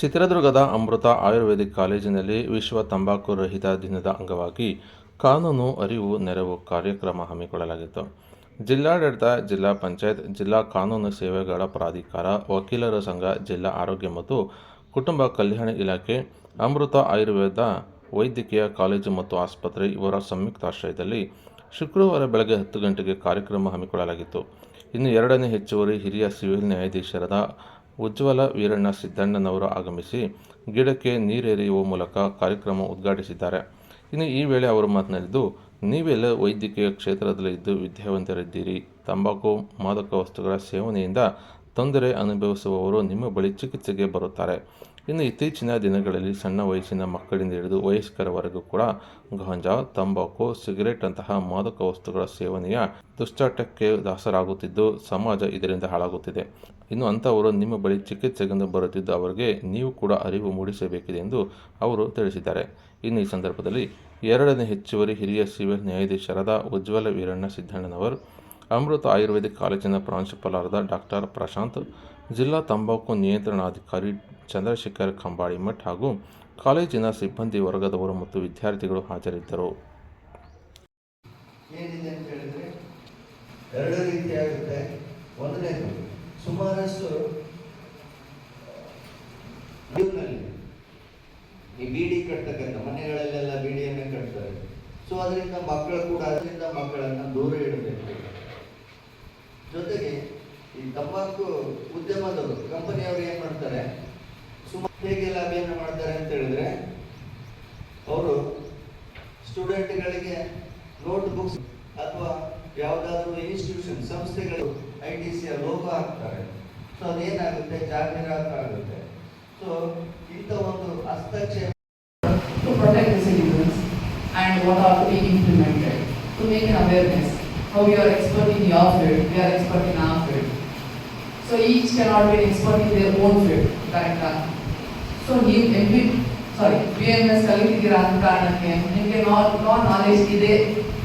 ಚಿತ್ರದುರ್ಗದ ಅಮೃತ ಆಯುರ್ವೇದಿಕ್ ಕಾಲೇಜಿನಲ್ಲಿ ವಿಶ್ವ ತಂಬಾಕು ರಹಿತ ದಿನದ ಅಂಗವಾಗಿ ಕಾನೂನು ಅರಿವು ನೆರವು ಕಾರ್ಯಕ್ರಮ ಹಮ್ಮಿಕೊಳ್ಳಲಾಗಿತ್ತು. ಜಿಲ್ಲಾಡಳಿತ, ಜಿಲ್ಲಾ ಪಂಚಾಯತ್, ಜಿಲ್ಲಾ ಕಾನೂನು ಸೇವೆಗಳ ಪ್ರಾಧಿಕಾರ, ವಕೀಲರ ಸಂಘ, ಜಿಲ್ಲಾ ಆರೋಗ್ಯ ಮತ್ತು ಕುಟುಂಬ ಕಲ್ಯಾಣ ಇಲಾಖೆ, ಅಮೃತ ಆಯುರ್ವೇದ ವೈದ್ಯಕೀಯ ಕಾಲೇಜು ಮತ್ತು ಆಸ್ಪತ್ರೆ ಇವರ ಸಂಯುಕ್ತಾಶ್ರಯದಲ್ಲಿ ಶುಕ್ರವಾರ ಬೆಳಗ್ಗೆ ಹತ್ತು ಗಂಟೆಗೆ ಕಾರ್ಯಕ್ರಮ ಹಮ್ಮಿಕೊಳ್ಳಲಾಗಿತ್ತು. ಇನ್ನು ಎರಡನೇ ಹೆಚ್ಚುವರಿ ಹಿರಿಯ ಸಿವಿಲ್ ನ್ಯಾಯಾಧೀಶರಾದ ಉಜ್ವಲ ವೀರಣ್ಣ ಸಿದ್ದಣ್ಣನವರು ಆಗಮಿಸಿ ಗಿಡಕ್ಕೆ ನೀರೆರೆಯುವ ಮೂಲಕ ಕಾರ್ಯಕ್ರಮ ಉದ್ಘಾಟಿಸಿದ್ದಾರೆ. ಇನ್ನು ಈ ವೇಳೆ ಅವರು ಮಾತನಾಡಿದ್ದು, ನೀವೆಲ್ಲ ವೈದ್ಯಕೀಯ ಕ್ಷೇತ್ರದಲ್ಲಿ ಇದ್ದು ವಿದ್ಯಾವಂತರಿದ್ದೀರಿ. ತಂಬಾಕು, ಮಾದಕ ವಸ್ತುಗಳ ಸೇವನೆಯಿಂದ ತೊಂದರೆ ಅನುಭವಿಸುವವರು ನಿಮ್ಮ ಬಳಿ ಚಿಕಿತ್ಸೆಗೆ ಬರುತ್ತಾರೆ. ಇನ್ನು ಇತ್ತೀಚಿನ ದಿನಗಳಲ್ಲಿ ಸಣ್ಣ ವಯಸ್ಸಿನ ಮಕ್ಕಳಿಂದ ಹಿಡಿದು ವಯಸ್ಕರವರೆಗೂ ಕೂಡ ಗಾಂಜಾ, ತಂಬಾಕು, ಸಿಗರೇಟ್ ಅಂತಹ ಮಾದಕ ವಸ್ತುಗಳ ಸೇವನೆಯ ದುಶ್ಚಾಟಕ್ಕೆ ದಾಸರಾಗುತ್ತಿದ್ದು ಸಮಾಜ ಇದರಿಂದ ಹಾಳಾಗುತ್ತಿದೆ. ಇನ್ನು ಅಂಥವರು ನಿಮ್ಮ ಬಳಿ ಚಿಕಿತ್ಸೆಗೆಂದು ಬರುತ್ತಿದ್ದು ಅವರಿಗೆ ನೀವು ಕೂಡ ಅರಿವು ಮೂಡಿಸಬೇಕಿದೆ ಎಂದು ಅವರು ತಿಳಿಸಿದ್ದಾರೆ. ಇನ್ನು ಈ ಸಂದರ್ಭದಲ್ಲಿ ಎರಡನೇ ಹೆಚ್ಚುವರಿ ಹಿರಿಯ ಸಿವಿಲ್ ನ್ಯಾಯಾಧೀಶರಾದ ಉಜ್ವಲ ವೀರಣ್ಣ ಸಿದ್ದಣ್ಣನವರು ಅಮೃತ ಆಯುರ್ವೇದಿಕ್ ಕಾಲೇಜಿನ ಪ್ರಾಂಶುಪಾಲರಾದ ಡಾಕ್ಟರ್ ಪ್ರಶಾಂತ್, ಜಿಲ್ಲಾ ತಂಬಾಕು ನಿಯಂತ್ರಣಾಧಿಕಾರಿ ಚಂದ್ರಶೇಖರ್ ಕಂಬಾಳಿಮಠ್ ಹಾಗೂ ಕಾಲೇಜಿನ ಸಿಬ್ಬಂದಿ ವರ್ಗದವರು ಮತ್ತು ವಿದ್ಯಾರ್ಥಿಗಳು ಹಾಜರಿದ್ದರು. ಎರಡು ರೀತಿಯಾಗುತ್ತೆ ಒಂದನೇದು, ಸುಮಾರಷ್ಟು ಈ ಬೀಡಿ ಕಟ್ಟತಕ್ಕಂಥ ಮನೆಗಳಲ್ಲೆಲ್ಲ ಬೀಡಿಯನ್ನು ಕಟ್ತಾರೆ. ಸೊ ಅದರಿಂದ ಮಕ್ಕಳು ಕೂಡ ಅದರಿಂದ ಮಕ್ಕಳನ್ನು ದೂರ ಇಡಬೇಕು. ಜೊತೆಗೆ ಈ ತಂಬಾಕು ಉದ್ಯಮದವರು ಕಂಪನಿಯವರು ಏನು ಮಾಡ್ತಾರೆ? ಸುಮಾರು ಅಭಿಯಾನ ಮಾಡ್ತಾರೆ ಅಂತ ಹೇಳಿದ್ರೆ ಅವರು ಸ್ಟೂಡೆಂಟ್ಗಳಿಗೆ ನೋಟ್ ಬುಕ್ಸ್ ಅಥವಾ ಯಾವುದಾದ್ರೂ ಇನ್ಸ್ಟಿಟ್ಯೂಷನ್ ಸಂಸ್ಥೆಗಳು ಐ ಟಿ ಸಿಯ ಲೋಪ ಹಾಕ್ತಾರೆ ಸೊ ಅದೇನಾಗುತ್ತೆ ಜಾಹೀರಾತು ಆಗುತ್ತೆ ಸೊ ಇಂಥ ಒಂದು ಹಸ್ತಕ್ಷೇಪ to make an awareness. How you are expert in your field, we are expert in our field. So each cannot be an expert in their own field, correct? So ನೀವು M B sorry B M S ಕಲಿತಿದ್ದೀರಾ ಅಂತ ಕಾರಣಕ್ಕೆ ನಿಮಗೆ not no knowledge ಇದೆ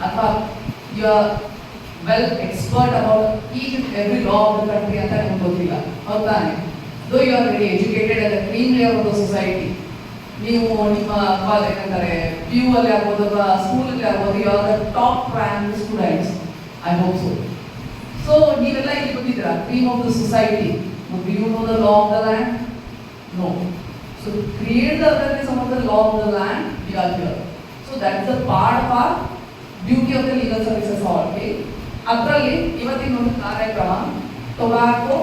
ಅಥವಾ you are well expert about each every law of the country ಅಂತ ನಿಮ್ಗೆ ಗೊತ್ತಿಲ್ಲ ಹೌದಾನೆ though you are very educated at the clean layer of the society ನೀವು ನಿಮ್ಮ ಅಥವಾ ಯಾಕಂತಾರೆ ಪಿ ಯು ಅಲ್ಲಿ ಆಗ್ಬೋದು ಅಥವಾ ಸ್ಕೂಲಲ್ಲಿ ಆಗ್ಬೋದು you are the top rank students I hope so so ನೀವೆಲ್ಲ ಇಲ್ಲಿ ಬಂದಿದ್ದೀರಾ cream of the society do you know the law of the land no so create the awareness of the law of the land we are here so that is the part of our duty of the legal services already ಅದರಲ್ಲಿ ಇವತ್ತಿನ ಒಂದು ಕಾರ್ಯಕ್ರಮ tobacco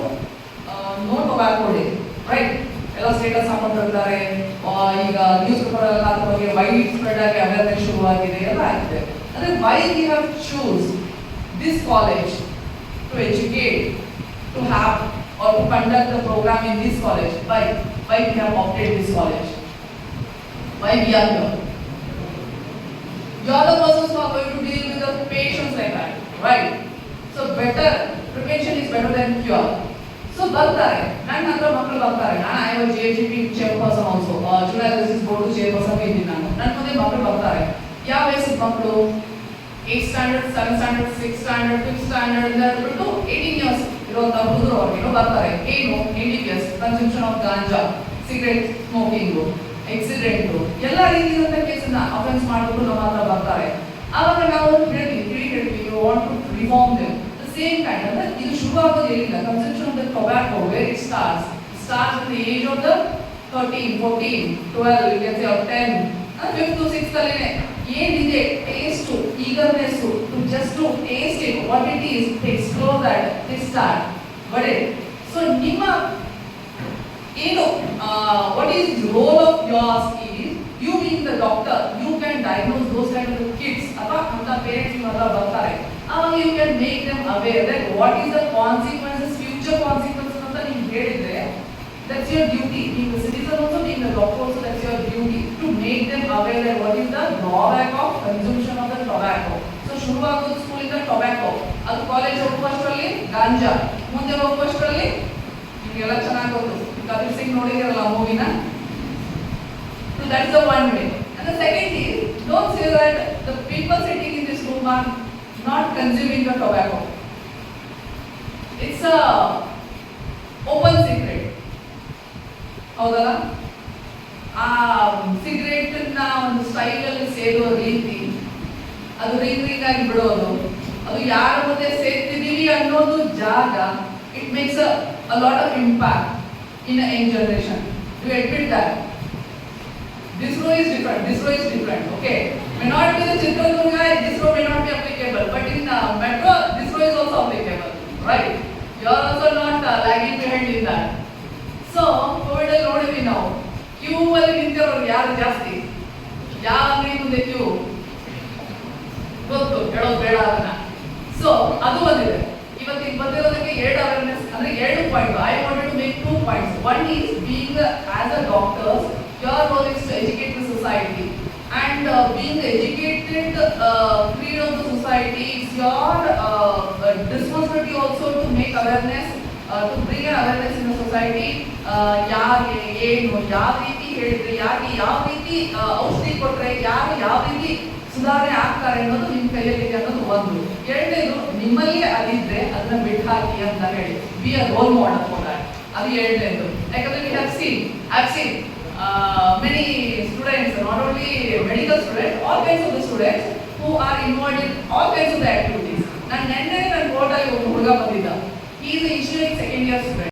no tobacco day right ಎಲ್ಲ status ಹಾಕೊಂಡಿರ್ತಾರೆ ಆ, ಈಗ news paper ಅದ್ರ ಬಗ್ಗೆ wide spread ಆಗಿ ಅವೇರ್ನೆಸ್ ಶುರುವಾಗಿದೆ ಎಲ್ಲ ಆಗಿದೆ ಅಂದ್ರೆ why we have choose this college to educate to have Are to conduct the program in this college why why we have opted this college why we are here You are the persons who are going to deal with the patients like that, right? So better, prevention is better than cure. So ಬರ್ತಾರೆ ನನ್ನ ಹತ್ರ ಮಕ್ಕಳು ಬರ್ತಾರೆ ನಾನು I was J G P chair person also junior board chair person ಇದ್ದೀನಿ ನಾನು ನನ್ನ ಮುಂದೆ ಮಕ್ಕಳು ಬರ್ತಾರೆ ಯಾವ ವಯಸ್ಸಿನ ಮಕ್ಕಳು eight standard seven standard six standard fifth standard ಇಂದ ಏಯ್ಟೀನ್ ಇಯರ್ಸ್ ಇರುವಂತ ಹುಡುಗರು ಅವ್ರಿಗೆ ಬರ್ತಾರೆ ಏನು S consumption of ganja cigarette smoking accident ಎಲ್ಲ ರೀತಿಯಾದಂಥ ಕೇಸನ್ನ ಅಫೆನ್ಸ್ ಮಾಡಿಬಿಟ್ಟು ನಮ್ಮ ಹತ್ರ ಬರ್ತಾರೆ ಆವಾಗ ನಾವು ಹೇಳ್ತೀವಿ ತಿಳಿ ಹೇಳ್ತೀವಿ you want to reform them the same kind ಅಂದ್ರೆ ಇದು ಶುರುವಾಗೋದು ಏನಿಲ್ಲ. Consumption of the tobacco where it starts starts in age of the thirteen fourteen twelve you can say of ten fifth sixth ಅಲ್ಲಿನೇ ಏನಿದೆ taste eagerness to just to taste it what it is to explore that this start but so ನಿಮ್ಮ ಏನು what is role of yours is you mean the doctor you can diagnose those kind of kids ಅಥವಾ ಅಂತ parents ನಿಮ್ಮ ಹತ್ರ ಬರ್ತಾರೆ ಆವಾಗ you can make them aware that what is the consequences future consequences ಅಂತ ನೀವು ಹೇಳಿದ್ರೆ ದಟ್ಸ್ ಯುವರ್ ಡ್ಯೂಟಿ ನೀವು citizen also being the doctor also that's your duty to make them aware that what is the drawback of consumption of the tobacco so ಶುರುವಾಗೋದು ಸ್ಕೂಲಿಂದ tobacco ಅದು college ಹೋಗುವಷ್ಟರಲ್ಲಿ ಗಾಂಜಾ ಮುಂದೆ ಹೋಗುವಷ್ಟರಲ್ಲಿ ನಿಮಗೆಲ್ಲ ಚೆನ್ನಾಗಿ ಗೊತ್ತು Kabir Singh ನೋಡಿದಿರಲ್ಲ ಮೂವಿನ so that's the one way and the second is don't say that the people sitting in this room are not consuming the tobacco it's a open secret ಹೌದಾ ಆ ಸಿಗರೇಟ್ನ ಒಂದು style ಅಲ್ಲಿ ಸೇರುವ ರೀತಿ, ಅದು ರೀತಿ ರೀತಿಯಾಗಿ ಬಿಡೋದು. ಅದು ಯಾರ ಮುಂದೆ ಸೇರ್ತಿದ್ದೀವಿ ಅನ್ನೋದು ಜಾಗ it makes a lot of impact in a young generation you admit that this row is different this row is different okay may not be Chitradurga this row may not be applicable but in metro this row is also applicable right you are also not lagging behind in that so Q ಅಲ್ಲಿ ನಿಂತಿರೋರು ಯಾರು ಜಾಸ್ತಿ ಯಾವ ಅಂಗಡಿ ಮುಂದೆ Q ಗೊತ್ತು ಹೇಳೋದು ಬೇಡ ಅದನ್ನ ಸೊ ಅದು ಒಂದಿದೆ ಇವತ್ತು ಇಲ್ಲಿ ಬಂದಿರೋದಕ್ಕೆ ಎರಡು ಅವೇರ್ನೆಸ್ ಅಂದ್ರೆ ಎರಡು point I wanted to make two points one is being as a doctors your role is to educate the society and uh, being educated uh, freed of the society it's your uh, uh, responsibility also to make awareness uh, to bring an awareness in the society uh, ಯಾರಿಗೆ ಏನು ಯಾವ ರೀತಿ ಹೇಳಿದ್ರೆ ಯಾರಿಗೆ ಯಾವ ರೀತಿ ಔಷಧಿ ಕೊಟ್ರೆ, ಯಾರು ಯಾವ ರೀತಿ ಸುಧಾರಣೆ ಆಗ್ತಾರೆ ಅನ್ನೋದು ನಿಮ್ಮ ಕೈಯಲ್ಲಿದೆ ಅನ್ನೋದು ಒಂದು. ಎರಡನೇದು ನಿಮ್ಮಲ್ಲಿ ಅದಿದ್ರೆ ಅದನ್ನ ಬಿಟ್ಟು ಹಾಕಿ ಅಂತ ಹೇಳಿ. Be a role model for that ಅದು ಎರಡನೇದು. ಯಾಕಂದ್ರೆ we have seen have seen many students not only medical student all kinds of the students who are involve in all kinds of the activities ನಾನು ನೆನ್ನೆ ನನ್ನ ಕೋರ್ಟಲ್ಲಿ ಒಂದು ಹುಡುಗ ಬಂದಿದ್ದ. Is engineering second year student